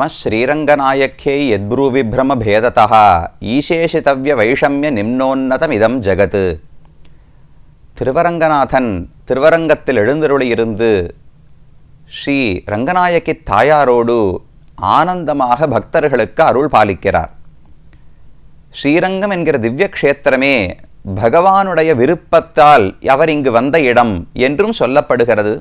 నమ శ్రీరంగనాయక్యై యద్బ్రూవిభ్రమ భేదత ఈశేషితవ్య వైషమ్య திருவரங்கநாதன் திருவரங்கத்தில் எழுந்தருளியிருந்து ஸ்ரீ ரங்கநாயகி தாயாரோடு ஆனந்தமாக பக்தர்களுக்கு அருள் பாலிக்கிறார். ஸ்ரீரங்கம் என்கிற திவ்ய க்ஷேத்திரமே பகவானுடைய விருப்பத்தால் அவர் இங்கு வந்த இடம் என்றும் சொல்லப்படுகிறது.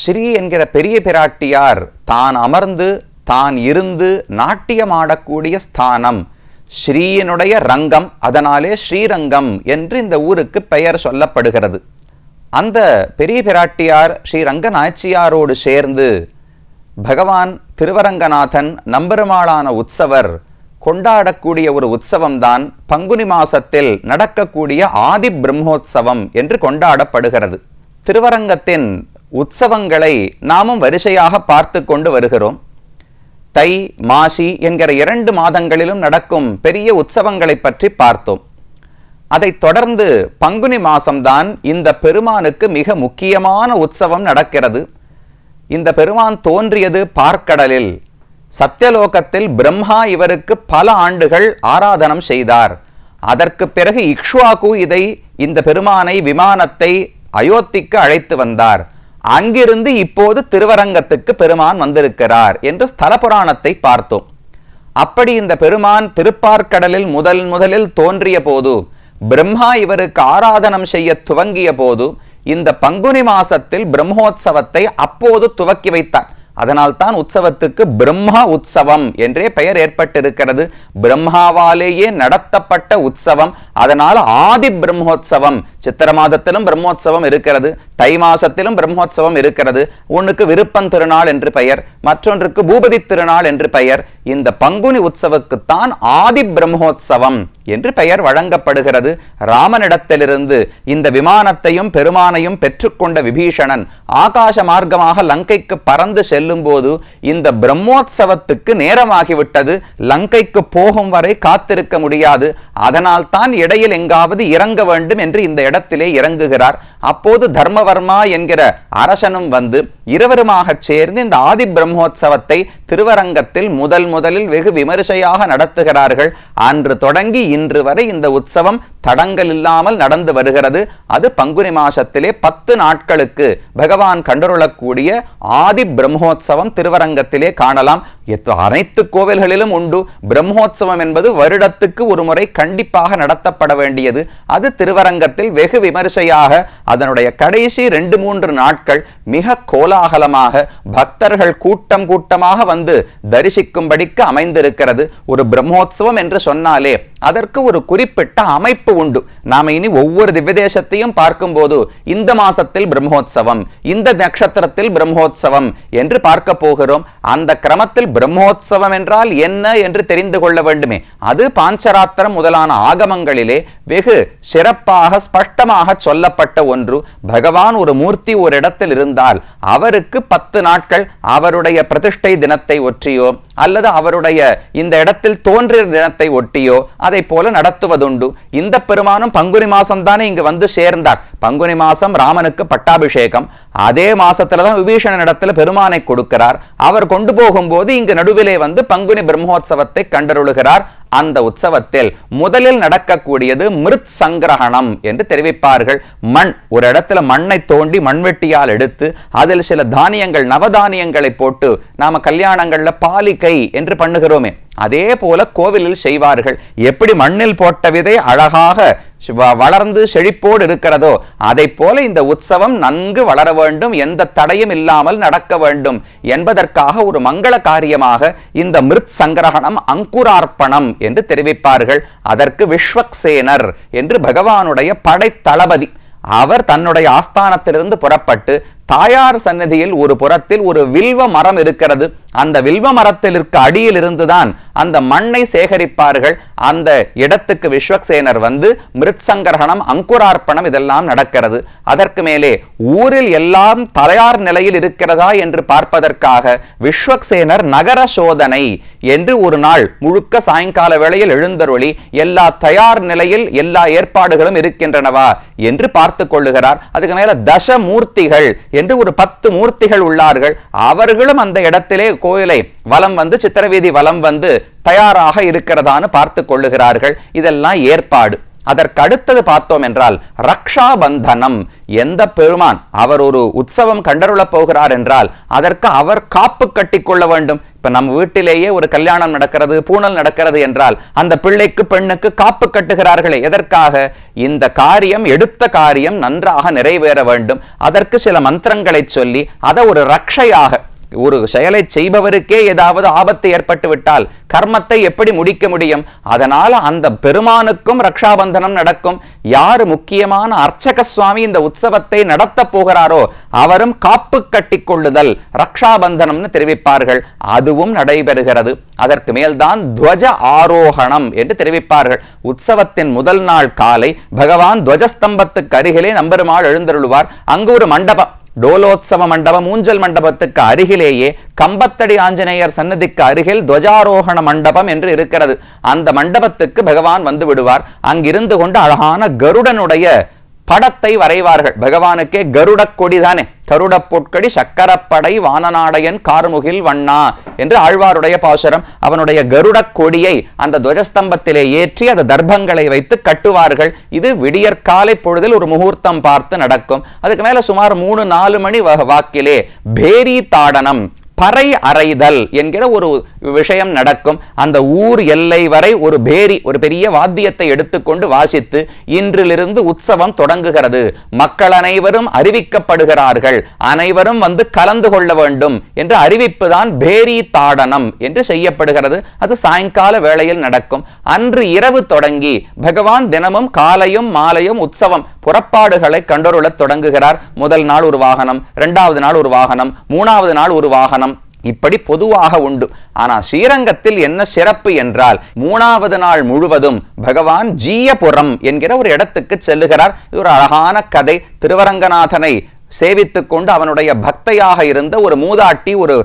ஸ்ரீ என்கிற பெரிய பிராட்டியார் தான் அமர்ந்து தான் இருந்து நாட்டியமாடக்கூடிய ஸ்தானம். ஸ்ரீயினுடைய ரங்கம் அதனாலே ஸ்ரீரங்கம் என்று இந்த ஊருக்கு பெயர் சொல்லப்படுகிறது. அந்த பெரிய பிராட்டியார் ஸ்ரீ நாச்சியாரோடு சேர்ந்து பகவான் திருவரங்கநாதன் நம்பெருமாளான உற்சவர் கொண்டாடக்கூடிய ஒரு உற்சவம்தான் பங்குனி மாசத்தில் நடக்கக்கூடிய ஆதி பிரம்மோத்சவம் என்று கொண்டாடப்படுகிறது. திருவரங்கத்தின் உற்சவங்களை நாமும் வரிசையாக பார்த்து கொண்டு வருகிறோம். தை மாசி என்கிற இரண்டு மாதங்களிலும் நடக்கும் பெரிய உற்சவங்களை பற்றி பார்த்தோம். அதைத் தொடர்ந்து பங்குனி மாசம்தான் இந்த பெருமானுக்கு மிக முக்கியமான உற்சவம் நடக்கிறது. இந்த பெருமான் தோன்றியது பார்க்கடலில். சத்தியலோகத்தில் பிரம்மா இவருக்கு பல ஆண்டுகள் ஆராதனம் செய்தார். அதற்கு பிறகு இக்ஷ்வாகு இதை இந்த பெருமானை விமானத்தை அயோத்திக்கு அழைத்து வந்தார். அங்கிருந்து இப்போது திருவரங்கத்துக்கு பெருமான் வந்திருக்கிறார் என்று ஸ்தல புராணத்தை பார்த்தோம். அப்படி இந்த பெருமான் திருப்பார்க்கடலில் முதல் முதலில் தோன்றிய போது பிரம்மா இவருக்கு ஆராதனம் செய்ய துவங்கிய போது இந்த பங்குனி மாசத்தில் பிரம்மோத்சவத்தை அப்போது துவக்கி வைத்தார். அதனால்தான் உற்சவத்துக்கு பிரம்மா உற்சவம் என்றே பெயர் ஏற்பட்டிருக்கிறது. பிரம்மாவாலேயே நடத்தப்பட்ட உற்சவம் அதனால் ஆதி பிரம்மோத்சவம் சித்திர மாதத்திலும் பிரம்மோற்சவம் இருக்கிறது. தை மாசத்திலும் பிரம்மோற்சவம் இருக்கிறது. ஒன்றுக்கு விருப்பம் திருநாள் என்று பெயர் மற்றொன்றுக்கு பூபதி திருநாள் என்று பெயர். இந்த பங்குனி உற்சவுக்குத்தான் ஆதி பிரம்மோற்சவம் என்று பெயர் வழங்கப்படுகிறது. ராமனிடத்திலிருந்து இந்த விமானத்தையும் பெருமானையும் பெற்றுக்கொண்ட விபீஷணன் ஆகாச மார்க்கமாக லங்கைக்கு பறந்து செல்லும் போது இந்த பிரம்மோத்சவத்துக்கு நேரமாகிவிட்டது. லங்கைக்கு போகும் வரை காத்திருக்க முடியாது. அதனால் தான் இடையில் எங்காவது இறங்க வேண்டும் என்று இந்த இடம் இடத்திலே இறங்குகிறார். அப்போது தர்மவர்மா என்கிற அரசனும் வந்து இருவருமாக சேர்ந்து இந்த ஆதி பிரம்மோத்சவத்தை திருவரங்கத்தில் முதல் முதலில் வெகு விமரிசையாக நடத்துகிறார்கள். அன்று தொடங்கி இன்று வரை இந்த உற்சவம் தடங்கள் இல்லாமல் நடந்து வருகிறது. அது பங்குனி மாசத்திலே பத்து நாட்களுக்கு பகவான் கண்டுருளக்கூடிய ஆதி பிரம்மோத்சவம் திருவரங்கத்திலே காணலாம். அனைத்து கோவில்களிலும் உண்டு. பிரம்மோத்சவம் என்பது வருடத்துக்கு ஒரு முறை கண்டிப்பாக நடத்தப்பட வேண்டியது. அது திருவரங்கத்தில் வெகு விமரிசையாக அதனுடைய கடைசி ரெண்டு மூன்று நாட்கள் மிக கோலாகலமாக பக்தர்கள் கூட்டம் கூட்டமாக வந்து தரிசிக்கும்படிக்கு அமைந்திருக்கிறது. ஒரு பிரம்மோத்சவம் என்று சொன்னாலே அதற்கு ஒரு குறிப்பிட்ட அமைப்பு உண்டு. நாம இனி ஒவ்வொரு திவ்யதேசத்தையும் பார்க்கும்போது இந்த மாசத்தில் பிரம்மோத்சவம் இந்த நட்சத்திரத்தில் பிரம்மோத்சவம் என்று பார்க்க போகிறோம். அந்த கிரமத்தில் பிரம்மோத்சவம் என்றால் என்ன என்று தெரிந்து கொள்ள வேண்டுமே. அது பாஞ்சராத்திரம் முதலான ஆகமங்களிலே வெகு சிறப்பாக ஸ்பஷ்டமாக சொல்லப்பட்ட ஒன்று. பகவான் ஒரு மூர்த்தி ஒரு இடத்தில் இருந்தால் அவருக்கு பத்து நாட்கள் அவருடைய பிரதிஷ்டை தினத்தை ஒற்றியோ அல்லது அவருடைய இந்த இடத்தில் தோன்றிய தினத்தை ஒட்டியோ அதை போல நடத்துவதுண்டு. இந்த பெருமானும் பங்குனி மாசம் தானே இங்கு வந்து சேர்ந்தார். பங்குனி மாசம் ராமனுக்கு பட்டாபிஷேகம். அதே மாசத்துல தான் விபீஷணன் இடத்துல பெருமானை கொடுக்கிறார். அவர் கொண்டு போகும்போது இங்கு நடுவிலே வந்து பங்குனி பிரம்மோத்சவத்தை கண்டருளுகிறார். அந்த உற்சவத்தில் முதலில் நடக்கக்கூடியது மிருத் சங்கிரகணம் என்று தெரிவிப்பார்கள். மண் ஒரு இடத்துல மண்ணை தோண்டி மண்வெட்டியால் எடுத்து அதில் சில தானியங்கள் நவதானியங்களை போட்டு நாம கல்யாணங்கள்ல பாலிக்கை என்று பண்ணுகிறோமே. அதே போல கோவிலில் செய்வார்கள். எப்படி மண்ணில் போட்ட விதை அழகாக வளர்ந்து செழிப்போடு இருக்கிறதோ அதை போல இந்த உற்சவம் நன்கு வளர வேண்டும் எந்த தடையும் இல்லாமல் நடக்க வேண்டும் என்பதற்காக ஒரு மங்கள காரியமாக இந்த மிருத் சங்கிரகணம் அங்குரார்ப்பணம் என்று தெரிவிப்பார்கள். அதற்கு விஸ்வக்சேனர் என்று பகவானுடைய படைத்தளபதி அவர் தன்னுடைய ஆஸ்தானத்திலிருந்து புறப்பட்டு தாயார் சன்னதியில் ஒரு புறத்தில் ஒரு வில்வ மரம் இருக்கிறது. அந்த வில்வ மரத்திற்கு அடியில் இருந்துதான் அந்த மண்ணை சேகரிப்பார்கள். அந்த இடத்துக்கு விஸ்வக்சேனர் வந்து மிருத்சங்கரகணம் அங்குரார்ப்பணம் இதெல்லாம் நடக்கிறது. அதற்கு மேலே ஊரில் எல்லாம் தலையார் நிலையில் இருக்கிறதா என்று பார்ப்பதற்காக விஸ்வக்சேனர் நகர சோதனை என்று ஒரு நாள் முழுக்க சாயங்கால வேளையில் எழுந்தருளி எல்லா தயார் நிலையில் எல்லா ஏற்பாடுகளும் இருக்கின்றனவா என்று பார்த்து கொள்ளுகிறார். அதுக்கு மேல தசமூர்த்திகள் என்று ஒரு பத்து மூர்த்திகள் உள்ளார்கள். அவர்களும் அந்த இடத்திலே கோயிலை வலம் வந்து சித்திரவீதி வலம் வந்து தயாராக இருக்கிறதான்னு பார்த்து கொள்ளுகிறார்கள். இதெல்லாம் ஏற்பாடு. அதற்கு அடுத்தது பார்த்தோம் என்றால் ரக்ஷா பந்தனம் எந்த பெருமான்? அவர் ஒரு உற்சவம் கண்டருளப் போகிறார் என்றால் அதற்கு அவர் காப்பு கட்டிக்கொள்ள வேண்டும். இப்ப நம் வீட்டிலேயே ஒரு கல்யாணம் நடக்கிறது பூணல் நடக்கிறது என்றால் அந்த பிள்ளைக்கு பெண்ணுக்கு காப்பு கட்டுகிறார்களே எதற்காக? இந்த காரியம் எடுத்த காரியம் நன்றாக நிறைவேற வேண்டும். அதற்கு சில மந்திரங்களை சொல்லி அதை ஒரு ரக்ஷையாக ஒரு செயலை செய்பவருக்கே ஏதாவது ஆபத்து ஏற்பட்டு விட்டால் கர்மத்தை எப்படி முடிக்க முடியும்? அதனால அந்த பெருமானுக்கும் ரக்ஷாபந்தனம் நடக்கும். யாரு முக்கியமான அர்ச்சக சுவாமி இந்த உற்சவத்தை நடத்த போகிறாரோ அவரும் காப்பு கட்டி கொள்ளுதல் ரக்ஷாபந்தனம்னு தெரிவிப்பார்கள். அதுவும் நடைபெறுகிறது. அதற்கு மேல்தான் துவஜ ஆரோகணம் என்று தெரிவிப்பார்கள். உற்சவத்தின் முதல் நாள் காலை பகவான் துவஜஸ்தம்பத்துக்கு அருகிலே நம்பெருமாள் எழுந்தருளுவார். அங்கு ஒரு மண்டபம் டோலோத்சவ மண்டபம் ஊஞ்சல் மண்டபத்துக்கு அருகிலேயே கம்பத்தடி ஆஞ்சநேயர் சன்னதிக்கு அருகில் துவஜாரோகண மண்டபம் என்று இருக்கிறது. அந்த மண்டபத்துக்கு பகவான் வந்து விடுவார். அங்கிருந்து கொண்டு அழகான கருடனுடைய படத்தை வரைவார்கள். பகவானுக்கே கருட கொடிதானே. கருட பொற்கடி சக்கரப்படை வானநாடையன் கார்முகில் வண்ணா என்று ஆழ்வாருடைய பாசுரம் அவனுடைய கருட கொடியை அந்த துவஜஸ்தம்பத்திலே ஏற்றி அந்த தர்ப்பங்களை வைத்து கட்டுவார்கள். இது விடியற்காலை பொழுதில் ஒரு முகூர்த்தம் பார்த்து நடக்கும். அதுக்கு மேல சுமார் மூணு நாலு மணி வாக்கிலே பேரி தாடனம் பறை அறைதல் என்கிற ஒரு விஷயம் நடக்கும். அந்த ஊர் எல்லை வரை ஒரு பேரி ஒரு பெரிய வாத்தியத்தை எடுத்துக்கொண்டு வாசித்து இன்றிலிருந்து உற்சவம் தொடங்குகிறது. மக்கள் அனைவரும் அறிவிக்கப்படுகிறார்கள். அனைவரும் வந்து கலந்து கொள்ள வேண்டும் என்ற அறிவிப்பு தான் பேரி தாடனம் என்று செய்யப்படுகிறது. அது சாயங்கால வேளையில் நடக்கும். அன்று இரவு தொடங்கி பகவான் தினமும் காலையும் மாலையும் உற்சவம் புறப்பாடுகளை கண்டொருளத் தொடங்குகிறார். முதல் நாள் ஒரு வாகனம் இரண்டாவது நாள் ஒரு வாகனம் மூணாவது நாள் ஒரு வாகனம் இப்படி பொதுவாக உண்டு. ஆனா ஸ்ரீரங்கத்தில் என்ன சிறப்பு என்றால் மூணாவது நாள் முழுவதும் பகவான் ஜீயபுரம் என்கிற ஒரு இடத்துக்கு செல்லுகிறார். இது ஒரு அழகான கதை. திருவரங்கநாதனை சேவித்து கொண்டு அவனுடைய பக்தையாக இருந்த ஒரு மூதாட்டி ஒரு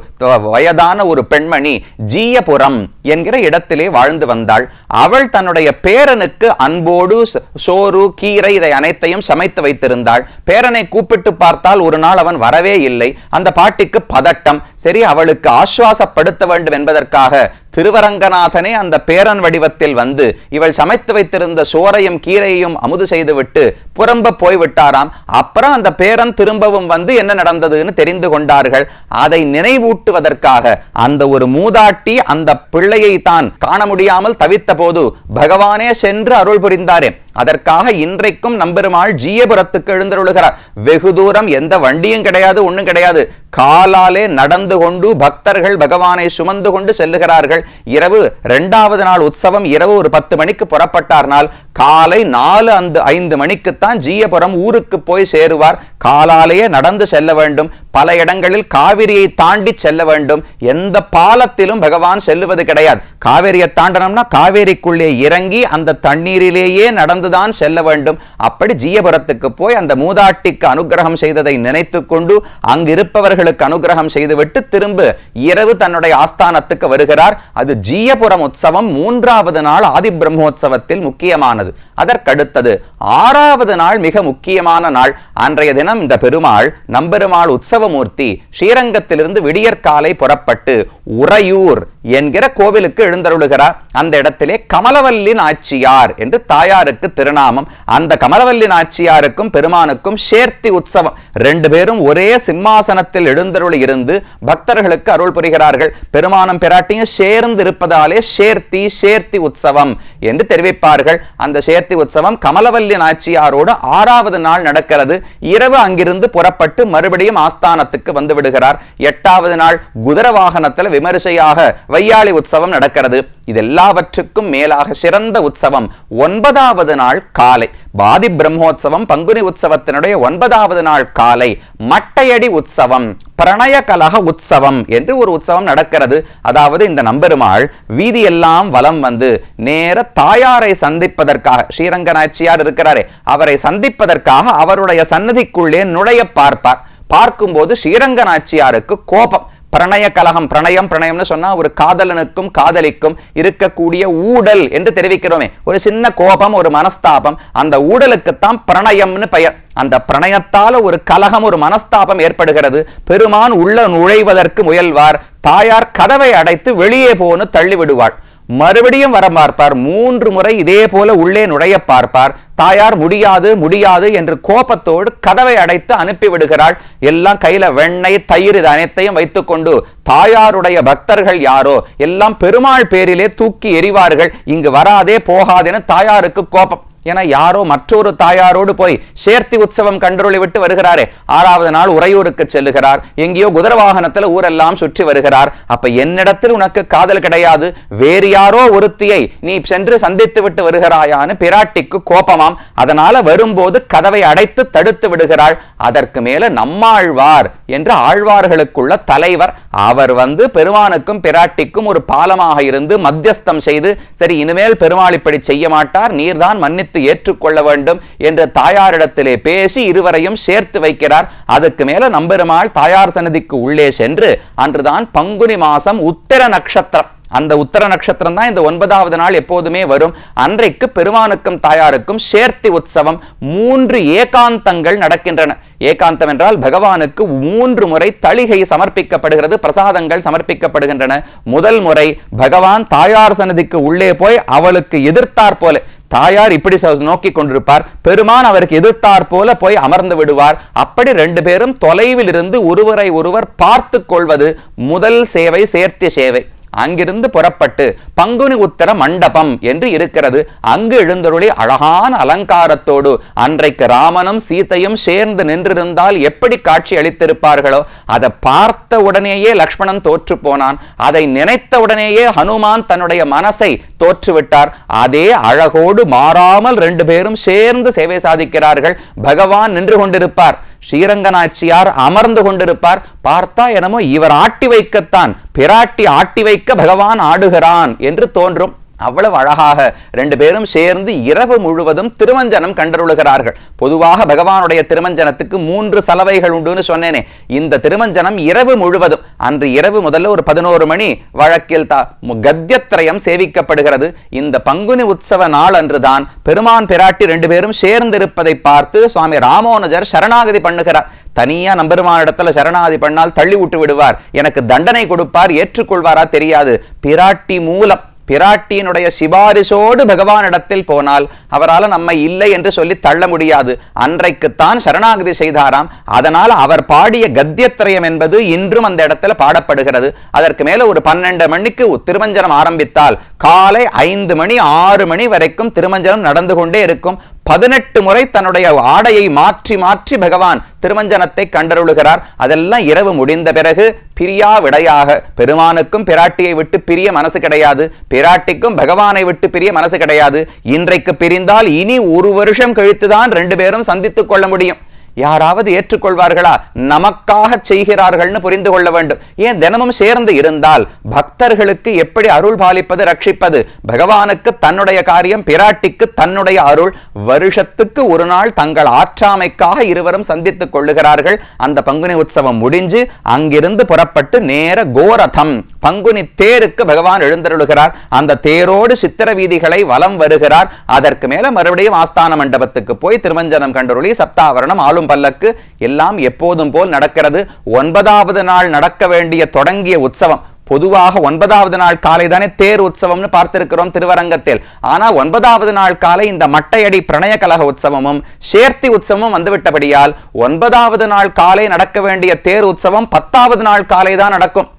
வயதான ஒரு பெண்மணி ஜீயபுரம் என்கிற இடத்திலே வாழ்ந்து வந்தாள். அவள் தன்னுடைய பேரனுக்கு அன்போடு சோறு கீரை இதை அனைத்தையும் சமைத்து வைத்திருந்தாள். பேரனை கூப்பிட்டு பார்த்தால் ஒரு நாள் அவன் வரவே இல்லை. அந்த பாட்டிக்கு பதட்டம். சரி அவளுக்கு ஆஸ்வாசப்படுத்த வேண்டும் என்பதற்காக திருவரங்கநாதனே அந்த பேரன் வடிவத்தில் வந்து இவள் சமைத்து வைத்திருந்த சோறையும் கீரையையும் அமுது செய்துவிட்டு புறம்ப போய்விட்டாராம். அப்புறம் அந்த பேரன் திரும்பவும் வந்து என்ன நடந்ததுன்னு தெரிந்து கொண்டார்கள். அதை நினைவூட்டுவதற்காக அந்த ஒரு மூதாட்டி அந்த பிள்ளையை தான் காண முடியாமல் தவித்த போது பகவானே சென்று அருள் புரிந்தாரே. அதற்காக இன்றைக்கும் நம்பெருமாள் ஜீயபுரத்துக்கு எழுந்தருளுகிறார். வெகு தூரம் எந்த வண்டியும் கிடையாது ஒண்ணும் கிடையாது. காலாலே நடந்து கொண்டு பக்தர்கள் பகவானை சுமந்து கொண்டு செல்லுகிறார்கள். இரவு இரண்டாவது நாள் உற்சவம் இரவு ஒரு பத்து மணிக்கு புறப்பட்டார்னால் காலை நாலு அந்த ஐந்து மணிக்குத்தான் ஜீயபுரம் ஊருக்கு போய் சேருவார். காலாலேயே நடந்து செல்ல வேண்டும். பல இடங்களில் காவிரியை தாண்டி செல்ல வேண்டும். எந்த பாலத்திலும் பகவான் செல்லுவது கிடையாது. காவிரியை தாண்டனம்னா காவேரிக்குள்ளே இறங்கி அந்த தண்ணீரிலேயே நடந்துதான் செல்ல வேண்டும். அப்படி ஜீயபுரத்துக்கு போய் அந்த மூதாட்டிக்கு அனுக்கிரகம் செய்ததை நினைத்துக் கொண்டு அங்கிருப்பவர்களுக்கு அனுக்கிரகம் செய்துவிட்டு திரும்ப இரவு தன்னுடைய ஆஸ்தானத்துக்கு வருகிறார். அது ஜீயபுரம் உற்சவம் மூன்றாவது நாள் ஆதி பிரம்மோத்சவத்தில் முக்கியமானது. அதற்கடுத்தது ஆறாவது நாள் மிக முக்கியமான நாள். அன்றைய தினம் இந்த பெருமாள் நம்பெருமாள் உற்சவமூர்த்தி ஸ்ரீரங்கத்திலிருந்து விடியற்காலை புறப்பட்டு உறையூர் என்கிற கோவிலுக்கு எழுந்தருளுகிறார். அந்த இடத்திலே கமலவல்லி நாச்சியார் என்று தாயாருக்கு திருநாமம். அந்த கமலவல்லி நாச்சியாருக்கும் பெருமானுக்கும் சேர்த்தி உற்சவம். ரெண்டு பேரும் ஒரே சிம்மாசனத்தில் எழுந்தருள் இருந்து பக்தர்களுக்கு அருள் புரிகிறார்கள். பெருமானும் பிராட்டியும் சேர்ந்து இருப்பதாலே சேர்த்தி சேர்த்தி உற்சவம் என்று தெரிவிப்பார்கள். அந்த சேர்த்தி உற்சவம் கமலவல்லி நாச்சியாரோடு ஆறாவது நாள் நடக்கிறது. இரவு அங்கிருந்து புறப்பட்டு மறுபடியும் ஆஸ்தானத்துக்கு வந்து விடுகிறார். எட்டாவது நாள் குதிர வாகனத்தில் விமரிசையாக வையாளி உற்சவம் நடக்கிறது. இது எல்லாவற்றுக்கும் மேலாக சிறந்த உற்சவம் ஒன்பதாவது நாள் காலை. பாதி பிரம்மோற்சவம் பங்குனி உற்சவத்தினுடைய ஒன்பதாவது நாள் காலை. மட்டையடி உற்சவம் பிரணய கலக உற்சவம் என்று ஒரு உற்சவம் நடக்கிறது. அதாவது இந்த நம்பெருமாள் வீதியெல்லாம் வலம் வந்து நேர தாயாரை சந்திப்பதற்காக ஸ்ரீரங்க நாச்சியார் இருக்கிறாரே அவரை சந்திப்பதற்காக அவருடைய சன்னதிக்குள்ளே நுழைய பார்ப்பார். பார்க்கும்போது ஸ்ரீரங்க நாச்சியாருக்கு கோபம். பிரணய கலகம் பிரணயம் பிரணயம்னு சொன்னா ஒரு காதலனுக்கும் காதலிக்கும் இருக்கக்கூடிய ஊடல் என்று தெரிவிக்கிறோமே. ஒரு சின்ன கோபம் ஒரு மனஸ்தாபம் அந்த ஊடலுக்குத்தான் பிரணயம்னு பெயர். அந்த பிரணயத்தால ஒரு கலகம் ஒரு மனஸ்தாபம் ஏற்படுகிறது. பெருமான் உள்ள நுழைவதற்கு முயல்வார். தாயார் கதவை அடைத்து வெளியே போன்னு தள்ளி விடுவாள் மறுபடியும் வர பார்ப்பார். மூன்று முறை இதே போல உள்ளே நுழைய பார்ப்பார். தாயார் முடியாது முடியாது என்று கோபத்தோடு கதவை அடைத்து அனுப்பி விடுகிறாள். எல்லாம் கையில வெண்ணெய் தயிர் இது அனைத்தையும் வைத்துக்கொண்டு தாயாருடைய பக்தர்கள் யாரோ? எல்லாம் பெருமாள் பேரிலே தூக்கி எறிவார்கள். இங்கு வராதே போகாதேன்னு தாயாருக்கு கோபம். என யாரோ மற்றொரு தாயாரோடு போய் சேர்த்தி உற்சவம் கண்டுருளி விட்டு வருகிறாரே. ஆறாவது நாள் உறையூருக்கு செல்லுகிறார். எங்கேயோ குதிர வாகனத்துல ஊரெல்லாம் சுற்றி வருகிறார். அப்ப என்னிடத்தில் உனக்கு காதல் கிடையாது. வேறு யாரோ ஒருத்தியை நீ சென்று சந்தித்து விட்டு வருகிறாயான்னு பிராட்டிக்கு கோபமாம். அதனால வரும்போது கதவை அடைத்து தடுத்து விடுகிறாள். அதற்கு மேல நம்மாழ்வார் என்று ஆழ்வார்களுக்குள்ள தலைவர் அவர் வந்து பெருமானுக்கும் பிராட்டிக்கும் ஒரு பாலமாக இருந்து மத்தியஸ்தம் செய்து சரி இனிமேல் பெருமாள் இப்படி செய்ய மாட்டார் நீர்தான் மன்னித்து ஏற்றுக்கொள்ள வேண்டும் என்று தாயாரிடத்திலே பேசி இருவரையும் சேர்த்து வைக்கிறார். அதுக்கு மேல நம்பெருமாள் தாயார் சன்னதிக்கு உள்ளே சென்று அன்றுதான் பங்குனி மாசம் உத்திர நட்சத்திரம். அந்த உத்தர நட்சத்திரம் தான் இந்த ஒன்பதாவது நாள் எப்போதுமே வரும். அன்றைக்கு பெருமானுக்கும் தாயாருக்கும் சேர்த்தி உற்சவம் மூன்று ஏகாந்தங்கள் நடக்கின்றன. ஏகாந்தம் என்றால் பகவானுக்கு மூன்று முறை தளிகை சமர்ப்பிக்கப்படுகிறது பிரசாதங்கள் சமர்ப்பிக்கப்படுகின்றன. முதல் முறை பகவான் தாயார் சன்னதிக்கு உள்ளே போய் அவளுக்கு எதிர்த்தார் போல தாயார் இப்படி நோக்கி கொண்டிருப்பார். பெருமான் அவருக்கு எதிர்த்தார் போல போய் அமர்ந்து விடுவார். அப்படி ரெண்டு பேரும் தொலைவில் இருந்து ஒருவரை ஒருவர் பார்த்து கொள்வது முதல் சேவை சேர்த்திய சேவை. அங்கிருந்து புறப்பட்டு பங்குனி உத்தர மண்டபம் என்று இருக்கிறது. அங்கு எழுந்தருளி அழகான அலங்காரத்தோடு அன்றைக்கு ராமனும் சீத்தையும் சேர்ந்து நின்றிருந்தால் எப்படி காட்சி அளித்திருப்பார்களோ அதை பார்த்த உடனேயே லக்ஷ்மணன் தோற்று போனான். அதை நினைத்த உடனேயே ஹனுமான் தன்னுடைய மனசை தோற்றுவிட்டார். அதே அழகோடு மாறாமல் ரெண்டு பேரும் சேர்ந்து சேவை சாதிக்கிறார்கள். பகவான் நின்று கொண்டிருப்பார். ஸ்ரீரங்கநாச்சியார் அமர்ந்து கொண்டிருப்பார். பார்த்தா என்னமோ இவர் ஆட்டி வைக்கத்தான் பிராட்டி ஆட்டி வைக்க பகவான் ஆடுகிறான் என்று தோன்றும். அவ்வளவு அழகாக ரெண்டு பேரும் சேர்ந்து இரவு முழுவதும் திருமஞ்சனம் கண்டருளுகிறார்கள். பொதுவாக பகவானுடைய திருமஞ்சனத்துக்கு மூன்று சலவைகள் உண்டுன்னு சொன்னேனே. இந்த திருமஞ்சனம் இரவு முழுவதும் அன்று இரவு முதல்ல ஒரு பதினோரு மணி வழக்கில் தா கத்தியத்திரயம் சேவிக்கப்படுகிறது. இந்த பங்குனி உற்சவ நாள் அன்றுதான் பெருமான் பிராட்டி ரெண்டு பேரும் சேர்ந்திருப்பதை பார்த்து சுவாமி ராமோனஜர் சரணாகதி பண்ணுகிறார். தனியா நம்பெருமானிடத்துல சரணாதி பண்ணால் தள்ளி விட்டு விடுவார். எனக்கு தண்டனை கொடுப்பார் ஏற்றுக்கொள்வாரா தெரியாது. பிராட்டி மூலம் பிராட்டியினுடைய சிபாரிசோடு பகவானிடத்தில் போனால் அவரால் நம்மை இல்லை என்று சொல்லி தள்ள முடியாது. அன்றைக்குத்தான் சரணாகதி செய்தாராம். அதனால் அவர் பாடிய கத்தியத்திரயம் என்பது இன்றும் அந்த இடத்துல பாடப்படுகிறது. அதற்கு மேல ஒரு பன்னெண்டு மணிக்கு திருமஞ்சனம் ஆரம்பித்தால் காலை ஐந்து மணி ஆறு மணி வரைக்கும் திருமஞ்சனம் நடந்து கொண்டே இருக்கும். பதினெட்டு முறை தன்னுடைய ஆடையை மாற்றி மாற்றி பகவான் திருமஞ்சனத்தை கண்டருளுகிறார். அதெல்லாம் இரவு முடிந்த பிறகு பிரியா விடையாக. பெருமானுக்கும் பிராட்டியை விட்டு பிரிய மனசு கிடையாது. பிராட்டிக்கும் பகவானை விட்டு பிரிய மனசு கிடையாது. இன்றைக்கு பிரிந்தால் இனி ஒரு வருஷம் கழித்துதான் ரெண்டு பேரும் சந்தித்துக் கொள்ள முடியும். யாராவது ஏற்றுக்கொள்வார்களா? நமக்காக செய்கிறார்கள்னு புரிந்து கொள்ள வேண்டும். ஏன் தினமும் சேர்ந்து இருந்தால் பக்தர்களுக்கு எப்படி அருள் பாலிப்பது ரட்சிப்பது? பகவானுக்கு தன்னுடைய காரியம் பிராட்டிக்கு தன்னுடைய அருள். வருஷத்துக்கு ஒரு நாள் தங்கள் ஆற்றாமைக்காக இருவரும் சந்தித்துக் கொள்ளுகிறார்கள். அந்த பங்குனி உற்சவம் முடிஞ்சு அங்கிருந்து புறப்பட்டு நேர கோரதம். பங்குனி தேருக்கு பகவான் எழுந்தருளுகிறார். அந்த தேரோடு சித்திர வீதிகளை வலம் வருகிறார். அதற்கு மேல மறுபடியும் ஆஸ்தான மண்டபத்துக்கு போய் திருமஞ்சனம் கண்டருளி சப்தாவரணம் ஆளும் பல்லக்கு எல்லாம் எப்போதும் போல் நடக்கிறது. ஒன்பதாவது நாள் நடக்க வேண்டிய தொடங்கிய உற்சவம். பொதுவாக ஒன்பதாவது நாள் காலை தானே தேர் உற்சவம்னு பார்த்திருக்கிறோம் திருவரங்கத்தில். ஆனா ஒன்பதாவது நாள் காலை இந்த மட்டையடி பிரணய கழக உற்சவமும் சேர்த்தி உற்சவமும் வந்துவிட்டபடியால் ஒன்பதாவது நாள் காலை நடக்க வேண்டிய தேர் உற்சவம் பத்தாவது நாள் காலை தான் நடக்கும்.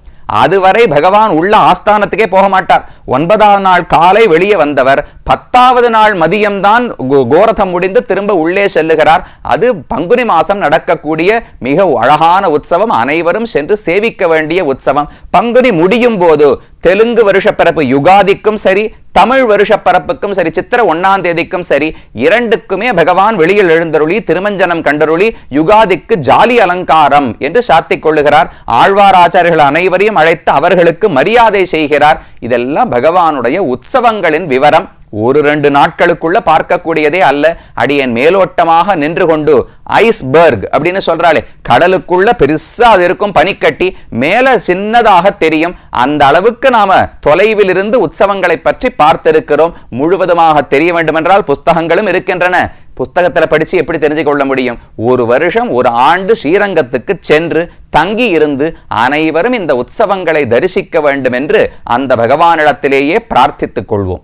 அதுவரை பகவான் உள்ள ஆஸ்தானத்துக்கே போக மாட்டார். ஒன்பதாம் நாள் காலை வெளியே வந்தவர் பத்தாவது நாள் மதியம்தான் கோரதம் முடிந்து திரும்ப உள்ளே செல்லுகிறார். அது பங்குனி மாசம் நடக்கக்கூடிய மிக அழகான உற்சவம். அனைவரும் சென்று சேவிக்க வேண்டிய உற்சவம். பங்குனி முடியும் போது தெலுங்கு வருஷப்பிறப்பு யுகாதிக்கும் சரி தமிழ் வருஷப்பரப்புக்கும் சரி சித்திர ஒன்னாம் தேதிக்கும் சரி இரண்டுக்குமே பகவான் வெளியில் எழுந்தருளி திருமஞ்சனம் கண்டருளி யுகாதிக்கு ஜாலி அலங்காரம் என்று சாத்திக் கொள்ளுகிறார். ஆழ்வார் ஆச்சாரியர்கள் அனைவரையும் அழைத்து அவர்களுக்கு மரியாதை செய்கிறார். இதெல்லாம் பகவானுடைய உற்சவங்களின் விவரம். ஒரு ரெண்டு நாட்களுக்குள்ள பார்க்கக்கூடியதே அல்ல. அடியன் மேலோட்டமாக நின்று கொண்டு ஐஸ்பர்க் அப்படின்னு சொல்றாளே. கடலுக்குள்ள பெருசா அது இருக்கும் பனிக்கட்டி. மேல சின்னதாக தெரியும். அந்த அளவுக்கு நாம தொலைவில் இருந்து உற்சவங்களை பற்றி பார்த்திருக்கிறோம். முழுவதுமாக தெரிய வேண்டுமென்றால் புஸ்தகங்களும் இருக்கின்றன. புஸ்தகத்துல படிச்சு எப்படி தெரிஞ்சு கொள்ள முடியும்? ஒரு வருஷம் ஒரு ஆண்டு ஸ்ரீரங்கத்துக்கு சென்று தங்கி இருந்து அனைவரும் இந்த உற்சவங்களை தரிசிக்க வேண்டும் என்று அந்த பகவானிடத்திலேயே பிரார்த்தித்துக் கொள்வோம்.